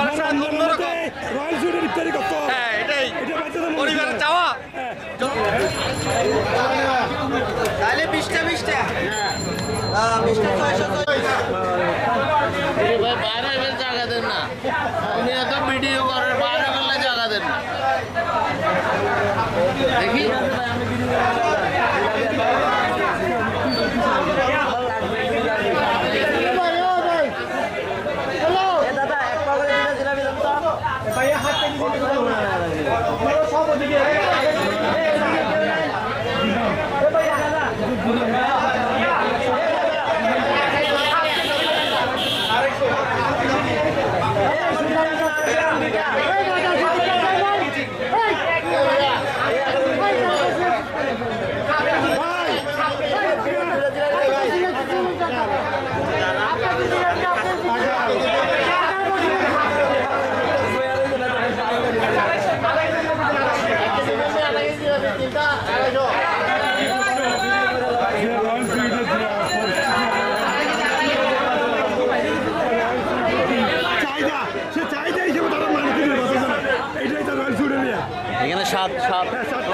সাথে অন্যরকম রয়্যাল সুইটের ইফতারি করতে হ্যাঁ এটাই। পরিবারের হয়। চাওয়া। হ্যাঁ। তাহলে বিশটা বিশটা। বিশটা ছয়শো এই ভাই বাইরে গেলে জায়গা দেন না উনি এত ভিডিও করেন বাইরে গেলে জায়গা দেন না দেখি দাদা এক পা করে দুটা জিলাপি দেন তো যে রয়্যাল সুইটের যে চাহিদা সে চাহিদা হিসেবে তারা মানে দিবে বাচ্চাদের এটাই তো রয়্যাল সুইটের ইয়ে এখানে সাত সাত হ্যাঁ, সাত-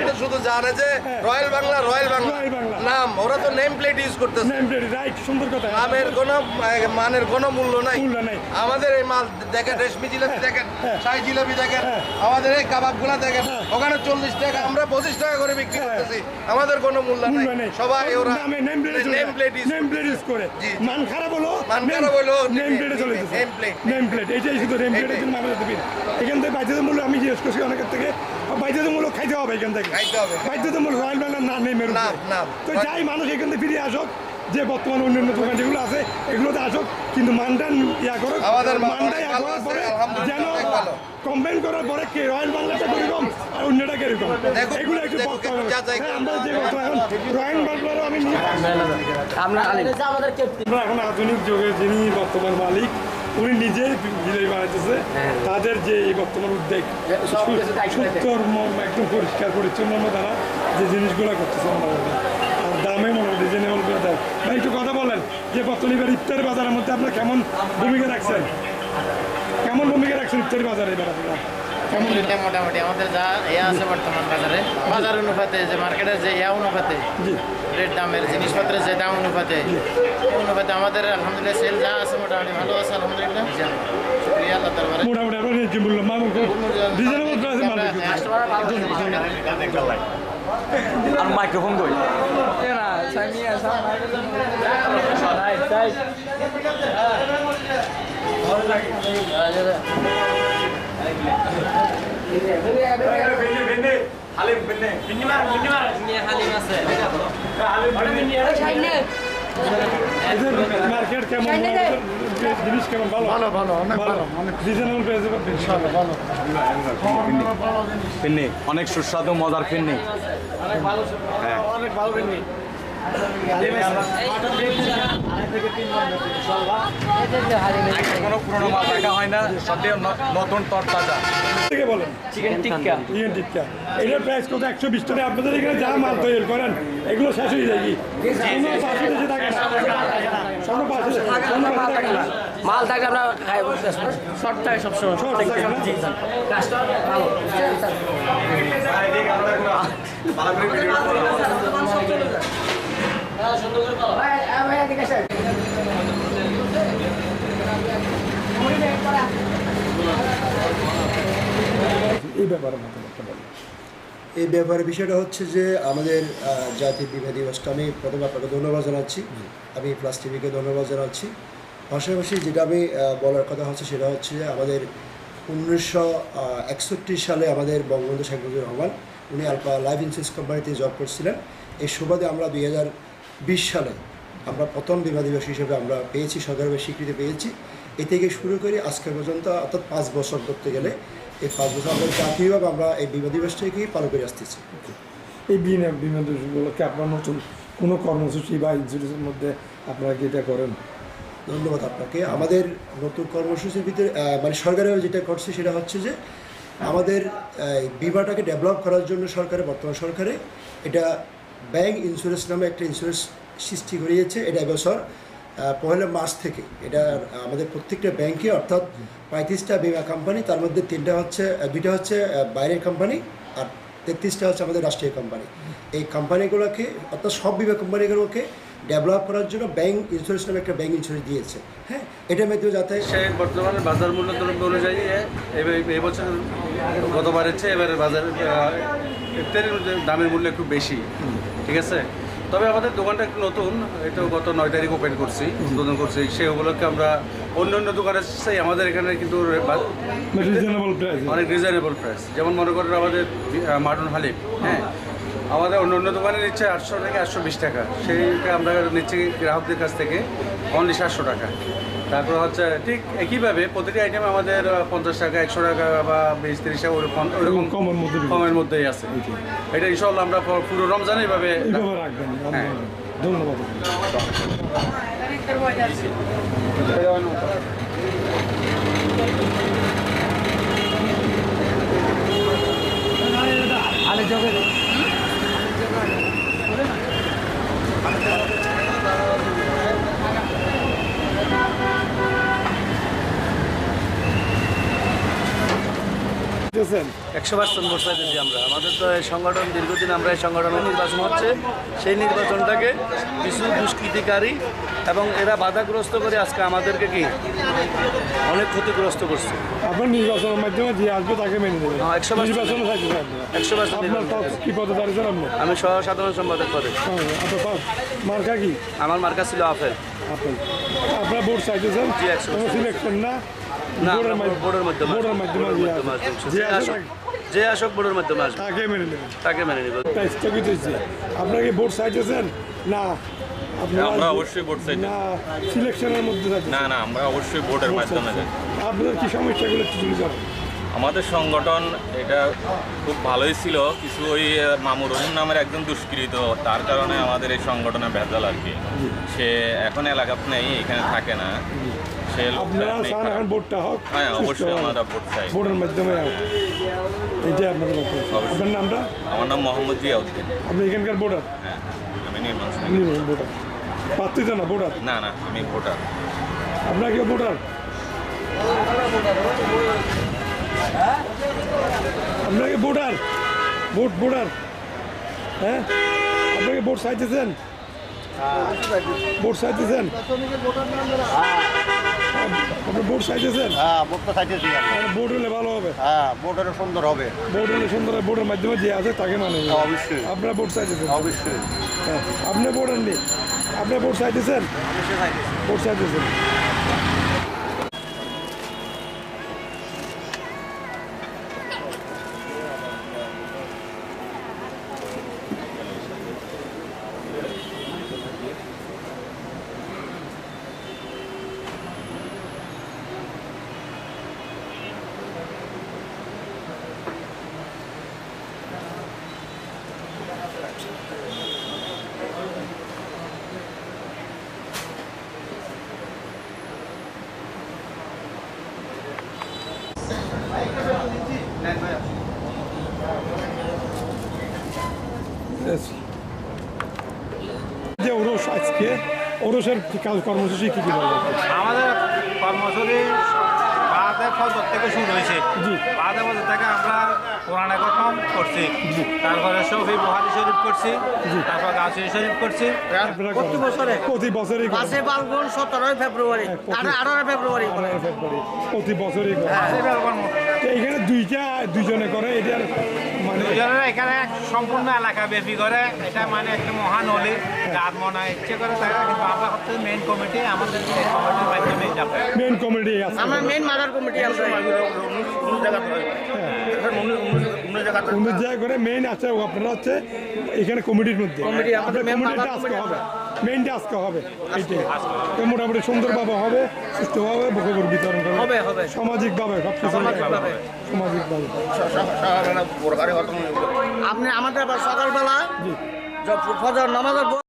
তো শুধু জানে যে royal Bangla royal Bangla royal Bangla. নাম ওরা তো নেম প্লেট ইউজ করতেছে নেম প্লেট রাইট সুন্দর কথা নামের কোনো মানের কোনো মূল্য নাই মূল্য নাই। আমাদের এই মাল দেখেন রেশমি জিলাপি দেখেন হ্যাঁ। শাহি জিলাপি দেখেন হ্যাঁ। আমাদের এই কাবাবগুলা দেখেন হ্যাঁ। ওখানে চল্লিশ টাকা আমরা পঁচিশ টাকা করে বিক্রি হ্যাঁ। করতেছি আমাদের কোনো মূল্য নাই সবাই ওরা name plate name plate use name plate use করে। মান খারাপ হলো মান খারাপ হলো, নেম প্লেটে চলে গেছে name plate। নেম প্লেট এটাই শুধু নেম প্লেটের জন্য আমাদের দেবেন এখান থেকে বাধ্যতামূলক আমি জিজ্ঞেস করছি অনেকের থেকে বাধ্যতামূলক খাইতে হবে এখান থেকে খাইতে হবে। বাধ্যতামূলক রয়্যাল না নেমের না। না। তো যাই মানুষ এখান থেকে ফিরে আসুক যে বর্তমানে অন্যান্য দোকান যেগুলো আছে এগুলোতে আসুক কিন্তু মানটা ইয়া করো আমাদের মানটা ইয়া করার পরে যেন কমপ্লেন করার পরে কে রয়্যাল বাংলাটা কীরকম আর অন্যটা কীরকম? এগুলো একটু হবে হ্যাঁ। আমরা যে এখন রয়্যাল বাংলারও আমি আমরা আমাদের কেপ্টেন আমরা এখন আধুনিক যুগে যিনি বর্তমান মালিক উনি নিজে জিলেবি বানাইতেছে। তাদের যে এই বর্তমান। সুন্দর ম- একদম পরিষ্কার পরিচ্ছন্ন তারা যে জিনিসগুলো করতেছে মোটামুটি দামে মোটামুটি রিজনেবল করে দেয়। ভাই একটু কথা বলেন যে বর্তমানে এবার ইফতার বাজারের মধ্যে আপনার কেমন ভূমিকা রাখছেন? কেমন ভূমিকা রাখছেন ইফতারি বাজারে এবার আপনার? কেমন? এটা মোটামুটি আমাদের যা ইয়ে আছে বর্তমান বাজারে। বাজার অনুপাতে যে মার্কেটের যে ইয়া অনুপাতে রেট দামের জিনিসপত্রের যে দাম অনুপাতে অনুপাতে আমাদের আলহামদুলিল্লাহ সেল যা আছে মোটামুটি ভালো আছে আলহামদুলিল্লাহ। মোটামুটি আপনার মূল্য রিজনেবল প্রাইসে মাল আর মাইক্রোফোন কই? এদের মার্কেট কেমন জিনিস কেমন? ভালো? ভালো ভালো অনেক ভালো। অনেক রিজনেবল পাবেন? ইনশাআল্লাহ ভালো। ফিন্নি অনেক সুস্বাদু মজার ফিন্নি কোনো পুরোনো মাল রাখা হয় না সবই ন- নতুন তরতাজা থেকে বলেন। চিকেন টিক্কা। চিকেন টিক্কা। এটার প্রাইস কত? একশো বিশ টাকা। আপনাদের এখানে যা মাল তৈরি করেন এগুলো শেষ হয়ে যায় কি? মাল থাকে আমরা খাই শর্ট থাকে সবসময়। থাকে ভালো। এই ব্যাপারে এই ব্যাপারে বিষয়টা হচ্ছে যে আমাদের জাতীয় বিবাহ দিবসটা আমি প্রথমে আপনাকে ধন্যবাদ জানাচ্ছি। আমি প্লাস টিভিকে ধন্যবাদ জানাচ্ছি। পাশাপাশি যেটা আমি বলার কথা হচ্ছে সেটা হচ্ছে আমাদের উনিশশো একষট্টি সালে আমাদের বঙ্গবন্ধু শেখ মুজিবুর রহমান, উনি আলপা লাইফ ইন্স্যুরেন্স কোম্পানিতে জব করছিলেন। এই সুবাদে আমরা দুই হাজার বিশ সালে আমরা প্রথম বিবাহ দিবস হিসেবে আমরা পেয়েছি সরকারের স্বীকৃতি পেয়েছি। এ থেকে শুরু করে আজকে পর্যন্ত অর্থাৎ পাঁচ বছর করতে গেলে এই পাঁচ বছর আমরা জাতীয়ভাবে আমরা এই বিবাহ দিবসটাকেই পালন করে আসতেছি। এই বিমা বিমা দোষগুলোকে আপনার নতুন কোনো কর্মসূচি বা ইন্স্যুরেন্সের মধ্যে আপনারা কি এটা করেন? ধন্যবাদ আপনাকে। আমাদের নতুন কর্মসূচির ভিতরে মানে সরকারের যেটা করছে সেটা হচ্ছে যে আমাদের বিমাটাকে ডেভেলপ করার জন্য সরকারের বর্তমান সরকারে এটা ব্যাংক ইন্স্যুরেন্স নামে একটা ইন্স্যুরেন্স সৃষ্টি করিয়েছে এটা এবছর পহেলা মার্চ থেকে। এটা আমাদের প্রত্যেকটা ব্যাংকে অর্থাৎ পঁয়ত্রিশটা বিমা কোম্পানি তার মধ্যে তিনটা হচ্ছে দুইটা হচ্ছে বাইরের কোম্পানি আর তেত্রিশটা হচ্ছে আমাদের রাষ্ট্রীয় কোম্পানি এই কোম্পানিগুলোকে অর্থাৎ সব বিমা কোম্পানিগুলোকে ডেভেলপ করার জন্য ব্যাংক ইন্স্যুরেন্স নামে একটা ব্যাংক ইন্স্যুরেন্স দিয়েছে। হ্যাঁ এটার মাধ্যমে যাতে বর্তমানে বাজার মূল্য দ্রব্য অনুযায়ী এই বছর গতবারের চেয়ে এবারে বাজার দামের মূল্য একটু বেশি। ঠিক আছে? তবে আমাদের দোকানটা একটু নতুন এটা গত নয় তারিখ ওপেন করছি উদ্বোধন করছি। সেই উপলক্ষে আমরা অন্য অন্য দোকানের চেয়ে আমাদের এখানে কিন্তু প্রাইস অনেক রিজনেবল প্রাইস যেমন মনে করেন আমাদের মাটন হালিম হ্যাঁ। আমাদের অন্য অন্য দোকানে নিচ্ছে আটশো থেকে আটশো বিশ টাকা। সেইটা আমরা নিচ্ছি গ্রাহকদের কাছ থেকে অনলি সাতশো টাকা। তারপর হচ্ছে ঠিক একইভাবে প্রতিটি আইটেম আমাদের পঞ্চাশ টাকা একশো টাকা বা বিশ তিরিশ টাকা ওরকম ওরকম কমের মধ্যে কমের মধ্যেই আছে। এটা ইনশাল্লাহ আমরা পুরো রমজানে এইভাবে হ্যাঁ। ধন্যবাদ। বুঝতেছেন? একশো পার্সেন্ট ভোট চাইতেছি আমরা। আমাদের তো এই সংগঠন দীর্ঘদিন আমরা এই সংগঠনের নির্বাচন হচ্ছে। সেই নির্বাচনটাকে কিছু দুষ্কৃতিকারী এবং এরা বাধাগ্রস্ত করে আজকে আমাদেরকে কি অনেক ক্ষতিগ্রস্ত করছে। আপনার নির্বাচনের মাধ্যমে যে আসবে তাকে মেনে নেবেন। হ্যাঁ, 100% নির্বাচনে থাকবে একশো কি পদে দাঁড়িয়েছেন আপনি? আমি সহ সাধারণ সম্পাদক পদে। হ্যাঁ, মার্কা কি? আমার মার্কা ছিল আপেল। আপেল। আপনার ভোট চাইতেছেন? একশো সিলেকশন না? না ভোটের আমরা মাধ্যমে- বোর্ডের মাধ্যমে বোর্ডের যে মাধ্যমে যে যে আসুক যে আসুক বোর্ডের মাধ্যমে আসবে। তাকে মেনে নেবেন তাকে মেনে নিব। স্থগিত হয়েছে। আপনারা কি চাইতেছেন? না। আমরা অবশ্যই। না সিলেকশনের মধ্যে না না আমরা অবশ্যই ভোটের মাধ্যমে যাই আপনাদের কি সমস্যাগুলো আমাদের সংগঠন এটা খুব ভালোই ছিল। কিছু ওই মামুর রহিম নামের একজন দুষ্কৃত। তার কারণে আমাদের এই সংগঠনে ভেজাল আর কি। সে এখন এলাকা নেই এখানে থাকে না। লোকটা আপনারা চান এখন ভোটটা হোক হ্যাঁ অবশ্যই। আমরা ভোট চাই। ভোটের মাধ্যমে হোক। এইটাই আপনাদের আপনার নামটা? আমার নাম মোহাম্মদ জিয়াউদ্দিন আপনি এখানকার ভোটার? হ্যাঁ আমি নির্মাণ ভোটার। প্রার্থী না ভোটার? না না আমি ভোটার। আপনার কি ভোটার? আপনার কি ভোটার? Vote voter? হ্যাঁ? আপনাকে ভোট চাইতেছেন? ভোট চাইতেছেন? আপনি বোর্ড চাইতেছেন? হ্যাঁ বোর্ডটা চাইতেছি বোর্ড হলে ভালো হবে। হ্যাঁ ভোটের সুন্দর হবে। বোর্ড হলে সুন্দর হবে বোর্ডের মাধ্যমে যে আছে তাকে মানে অবশ্যই। আপনার বোর্ড চাইতেছেন? অবশ্যই। হ্যাঁ আপনি বোর্ড আনলি? আপনি বোর্ড চাইতেছেন? বোর্ড চাইতেছেন? Yes. যে ওরস আজকে ওরসের কাজ কর্মসূচি কি কি বলবেন আমাদের কর্মসূচি বাহাদের ফজর থেকে শুরু হয়েছে জি। বাহাদের ফজর থেকে আমরা কোরআনে কথম করছি তারপরে শফি বুহারি শরীফ করছি তারপর গাছি শরীফ করছি প্রতি বছরে? প্রতি বছরই? পাঁচে ফাল্গুন সতেরোই ফেব্রুয়ারি আঠারোই ফেব্রুয়ারি ফেব্রুয়ারি প্রতি বছরই করেন। এবার কর্ম তো এইখানে দুইটা দুইজনে করে এটার মানে দুজনের এখানে সম্পূর্ণ এলাকা ব্যাপী করে। এটা মানে একটা মহান অলি যার মনে হয় ইচ্ছে করে তারা কিন্তু আমরা হচ্ছে মেন কমিটি আমাদের কমিটির মাধ্যমে যাবে মেন কমিটি আছে। আমরা মেইন মাদার কমিটি আমরা। জায়গা করে মেইন আছে আপনারা হচ্ছে এখানে কমিটির মধ্যে। কমিটি, আমাদের কমিটি হবে। মেইনটা আজকে হবে। এইটাই তো মোটামুটি সুন্দরভাবে হবে সুস্থভাবে খবর বিতরণ করবে হবে, হবে। সামাজিকভাবে সব কিছু সামাজিকভাবে। আপনি আমাদের আবার সকালবেলা নামাজ ফজর নামাজের পর